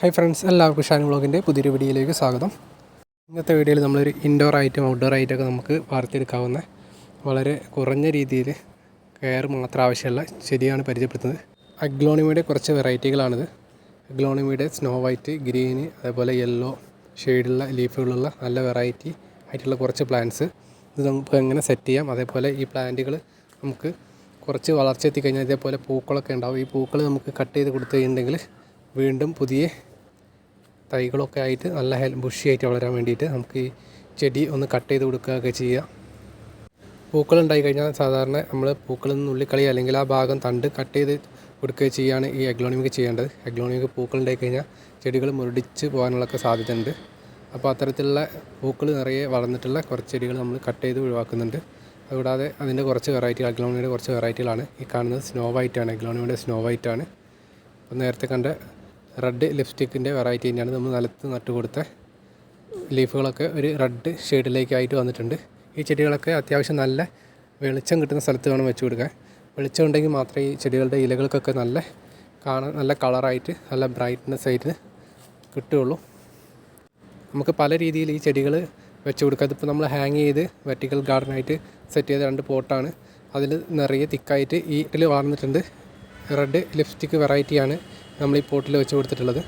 Hi friends എല്ലാവർക്കും ഷാൻ വ്ളോഗിന്റെ പുതിയൊരു വീഡിയോയിലേക്ക് സ്വാഗതം. ഇന്നത്തെ വീഡിയോയിൽ നമ്മളൊരു ഇൻഡോർ ആയിട്ടും ഔട്ട്ഡോർ ആയിട്ടൊക്കെ നമുക്ക് വളർത്തിയെടുക്കാവുന്ന വളരെ കുറഞ്ഞ രീതിയിൽ കെയർ മാത്രം ആവശ്യമുള്ള ചെടിയാണ് പരിചയപ്പെടുത്തുന്നത്. അഗ്ലോണിമയുടെ കുറച്ച് വെറൈറ്റികളാണിത് അഗ്ലോണിമയുടെ സ്നോ വൈറ്റ് ഗ്രീന് അതേപോലെ യെല്ലോ ഷെയ്ഡുള്ള ലീഫുകളുള്ള നല്ല വെറൈറ്റി ആയിട്ടുള്ള കുറച്ച് പ്ലാന്റ്സ് ഇത് നമുക്ക് എങ്ങനെ സെറ്റ് ചെയ്യാം? അതേപോലെ ഈ പ്ലാന്റുകൾ നമുക്ക് കുറച്ച് വളർച്ച എത്തിക്കഴിഞ്ഞാൽ ഇതേപോലെ പൂക്കളൊക്കെ ഉണ്ടാവും. ഈ പൂക്കൾ നമുക്ക് കട്ട് ചെയ്ത് കൊടുത്തു കഴിഞ്ഞിട്ടുണ്ടെങ്കിൽ വീണ്ടും പുതിയ തൈകളൊക്കെ ആയിട്ട് നല്ല ഹെൽ ബുഷിയായിട്ട് വളരാൻ വേണ്ടിയിട്ട് നമുക്ക് ഈ ചെടി ഒന്ന് കട്ട് ചെയ്ത് കൊടുക്കുകയൊക്കെ ചെയ്യുക പൂക്കൾ ഉണ്ടായി കഴിഞ്ഞാൽ സാധാരണ നമ്മൾ പൂക്കളിൽ നിന്ന് ഉള്ളിക്കളി അല്ലെങ്കിൽ ആ ഭാഗം തണ്ട് കട്ട് ചെയ്ത് കൊടുക്കുകയോ ചെയ്യുകയാണ് ഈ എഗ്ലോണിമിക്ക് ചെയ്യേണ്ടത്. എഗ്ലോണിമിക്ക് പൂക്കൾ ഉണ്ടായി കഴിഞ്ഞാൽ ചെടികൾ മുരടിച്ച് പോകാനുള്ളൊക്കെ സാധ്യതയുണ്ട്. അപ്പോൾ അത്തരത്തിലുള്ള പൂക്കൾ നിറയെ വളർന്നിട്ടുള്ള കുറച്ച് ചെടികൾ നമ്മൾ കട്ട് ചെയ്ത് ഒഴിവാക്കുന്നുണ്ട്. അതുകൂടാതെ അതിന്റെ കുറച്ച് വെറൈറ്റി അഗ്ലോണിയുടെ കുറച്ച് വെറൈറ്റികളാണ് ഈ കാണുന്നത്. സ്നോ വൈറ്റാണ് ആണ് അഗ്ലോണിയുടെ സ്നോ വൈറ്റാണ് നേരത്തെ കണ്ട റെഡ് ലിപ്സ്റ്റിക്കിന്റെ വെറൈറ്റി തന്നെയാണ് നമ്മൾ നിലത്ത് നട്ട് കൊടുത്ത ലീഫുകളൊക്കെ ഒരു റെഡ് ഷെയ്ഡിലേക്കായിട്ട് വന്നിട്ടുണ്ട്. ഈ ചെടികളൊക്കെ അത്യാവശ്യം നല്ല വെളിച്ചം കിട്ടുന്ന സ്ഥലത്ത് വേണം വെച്ച് കൊടുക്കാൻ. വെളിച്ചം ഉണ്ടെങ്കിൽ മാത്രമേ ഈ ചെടികളുടെ ഇലകൾക്കൊക്കെ നല്ല കാണാൻ നല്ല കളറായിട്ട് നല്ല ബ്രൈറ്റ്നെസ് ആയിട്ട് കിട്ടുകയുള്ളൂ. നമുക്ക് പല രീതിയിൽ ഈ ചെടികൾ വെച്ച് കൊടുക്കാം. അതിപ്പോൾ നമ്മൾ ഹാങ് ചെയ്ത് വെർട്ടിക്കൽ ഗാർഡനായിട്ട് സെറ്റ് ചെയ്ത രണ്ട് പോട്ടാണ്. അതിൽ നിറയെ തിക്കായിട്ട് ഈ ഇതിൽ വളർന്നിട്ടുണ്ട്. റെഡ് ലിപ്സ്റ്റിക്ക് വെറൈറ്റിയാണ്. നമ്മൾ ഈ പോട്ടിൽ വെച്ച് കൊടുത്തിട്ടുള്ളത്.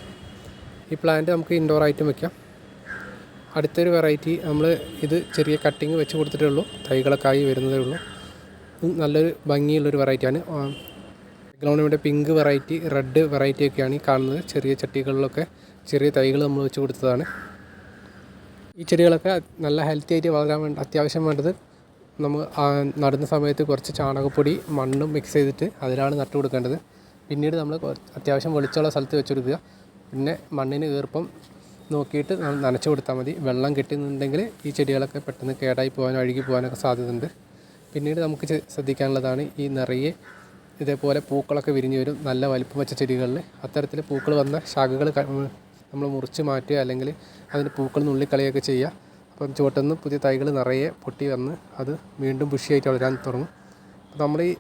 ഈ പ്ലാന്റ് നമുക്ക് ഇൻഡോർ ആയിട്ടും വെക്കാം. അടുത്തൊരു വെറൈറ്റി നമ്മൾ ഇത് ചെറിയ കട്ടിങ് വെച്ച് കൊടുത്തിട്ടേ ഉള്ളൂ. തൈകളൊക്കെ ആയി വരുന്നതേ ഉള്ളൂ. നല്ലൊരു ഭംഗിയുള്ളൊരു വെറൈറ്റിയാണ് ഇവിടെ പിങ്ക് വെറൈറ്റി റെഡ് വെറൈറ്റി ഒക്കെയാണ് ഈ കാണുന്നത്. ചെറിയ ചട്ടികളിലൊക്കെ ചെറിയ തൈകൾ നമ്മൾ വെച്ച് കൊടുത്തതാണ്. ഈ ചെടികളൊക്കെ നല്ല ഹെൽത്തി ആയിട്ട് വളരാൻ വേണ്ട അത്യാവശ്യം വേണ്ടത് നമ്മൾ നടുന്ന സമയത്ത് കുറച്ച് ചാണകപ്പൊടി മണ്ണും മിക്സ് ചെയ്തിട്ട് അതിലാണ് നട്ടു കൊടുക്കേണ്ടത്. പിന്നീട് നമ്മൾ അത്യാവശ്യം വെളിച്ചമുള്ള സ്ഥലത്ത് വെച്ച് കൊടുക്കുക പിന്നെ മണ്ണിന് ഈർപ്പം നോക്കിയിട്ട് നനച്ചു കൊടുത്താൽ മതി. വെള്ളം കെട്ടുന്നുണ്ടെങ്കിൽ ഈ ചെടികളൊക്കെ പെട്ടെന്ന് കേടായി പോകാനോ അഴുകി പോകാനൊക്കെ സാധ്യതയുണ്ട്. പിന്നീട് നമുക്ക് ശ്രദ്ധിക്കാനുള്ളതാണ് ഈ നിറയെ ഇതേപോലെ പൂക്കളൊക്കെ വിരിഞ്ഞു വരും. നല്ല വലിപ്പം വെച്ച ചെടികളിൽ അത്തരത്തിൽ പൂക്കൾ വന്ന ശാഖകൾ നമ്മൾ മുറിച്ച് മാറ്റുക അല്ലെങ്കിൽ അതിന് പൂക്കൾ നുള്ളിക്കളയൊക്കെ ചെയ്യുക. അപ്പം ചുവട്ടുനിന്ന് പുതിയ തൈകൾ നിറയെ പൊട്ടി വന്ന് അത് വീണ്ടും ബുഷിയായിട്ട് വളരാൻ തുടങ്ങും. നമ്മൾ ഈ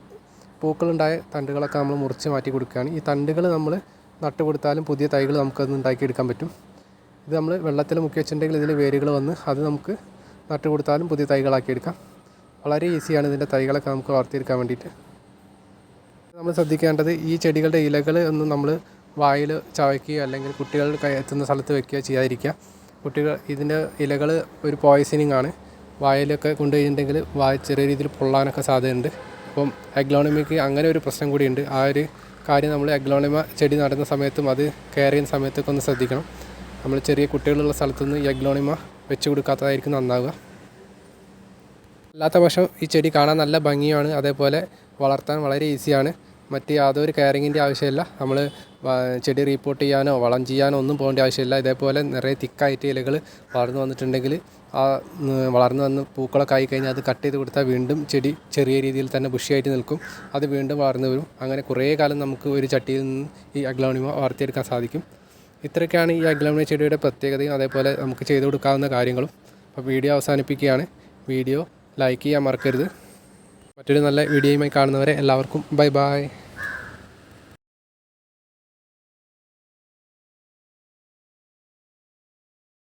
പൂക്കളുണ്ടായ തണ്ടുകളൊക്കെ നമ്മൾ മുറിച്ച് മാറ്റി കൊടുക്കുകയാണ്. ഈ തണ്ടുകൾ നമ്മൾ നട്ട് കൊടുത്താലും പുതിയ തൈകൾ നമുക്കത് ഉണ്ടാക്കിയെടുക്കാൻ പറ്റും. ഇത് നമ്മൾ വെള്ളത്തിൽ മുക്കി വെച്ചിട്ടുണ്ടെങ്കിൽ ഇതിൽ വേരുകൾ വന്ന് അത് നമുക്ക് നട്ട് കൊടുത്താലും പുതിയ തൈകളാക്കി എടുക്കാം വളരെ ഈസിയാണ് ഇതിന്റെ തൈകളൊക്കെ നമുക്ക് വളർത്തിയെടുക്കാൻ വേണ്ടിയിട്ട്. നമ്മൾ ശ്രദ്ധിക്കേണ്ടത് ഈ ചെടികളുടെ ഇലകൾ ഒന്നും നമ്മൾ വായിൽ ചവയ്ക്കുകയോ അല്ലെങ്കിൽ കുട്ടികൾ എത്തുന്ന സ്ഥലത്ത് വെക്കുകയോ ചെയ്യാതിരിക്കുക. കുട്ടികൾ ഇതിന്റെ ഇലകൾ ഒരു പോയ്സണിങ് ആണ്. വായിലൊക്കെ കൊണ്ടുപോയിട്ടുണ്ടെങ്കിൽ വായ ചെറിയ രീതിയിൽ പൊള്ളാനൊക്കെ സാധ്യതയുണ്ട്. അപ്പം അഗ്ലോണമിക്ക് അങ്ങനെ ഒരു പ്രശ്നം കൂടിയുണ്ട്. ആ ഒരു കാര്യം നമ്മൾ അഗ്ലോണിമ ചെടി നടുന്ന സമയത്തും അത് കെയർ ചെയ്യുന്ന സമയത്തൊക്കെ ഒന്ന് ശ്രദ്ധിക്കണം. നമ്മൾ ചെറിയ കുട്ടികളുള്ള സ്ഥലത്തുനിന്ന് ഈ അഗ്ലോണിമ വെച്ച് കൊടുക്കാത്തതായിരിക്കും നന്നാവുക. അല്ലാത്ത പക്ഷം ഈ ചെടി കാണാൻ നല്ല ഭംഗിയാണ് അതേപോലെ വളർത്താൻ വളരെ ഈസിയാണ്. മറ്റ് യാതൊരു കെയറിങ്ങിന്റെ ആവശ്യമില്ല. നമ്മൾ ചെടി റീപ്പോർട്ട് ചെയ്യാനോ വളം ചെയ്യാനോ ഒന്നും പോകേണ്ട ആവശ്യമില്ല. ഇതേപോലെ നിറയെ തിക്കായിട്ട് ഇലകൾ വളർന്നു വന്നിട്ടുണ്ടെങ്കിൽ ആ വളർന്നു വന്ന് പൂക്കളൊക്കെ ആയി കഴിഞ്ഞാൽ അത് കട്ട് ചെയ്ത് കൊടുത്താൽ വീണ്ടും ചെടി ചെറിയ രീതിയിൽ തന്നെ ബുഷിയായിട്ട് നിൽക്കും. അത് വീണ്ടും വളർന്നു വരും. അങ്ങനെ കുറേ കാലം നമുക്ക് ഒരു ചട്ടിയിൽ നിന്ന് ഈ അഗ്ലോണിമ വളർത്തിയെടുക്കാൻ സാധിക്കും. ഇത്രയൊക്കെയാണ് ഈ അഗ്ലോണിമ ചെടിയുടെ പ്രത്യേകതയും. അതേപോലെ നമുക്ക് ചെയ്തു കൊടുക്കാവുന്ന കാര്യങ്ങളും. അപ്പോൾ വീഡിയോ അവസാനിപ്പിക്കുകയാണ്. വീഡിയോ ലൈക്ക് ചെയ്യാൻ മറക്കരുത്. മറ്റൊരു നല്ല വീഡിയോയുമായി കാണുന്നവരെ എല്ലാവർക്കും ബൈ ബൈ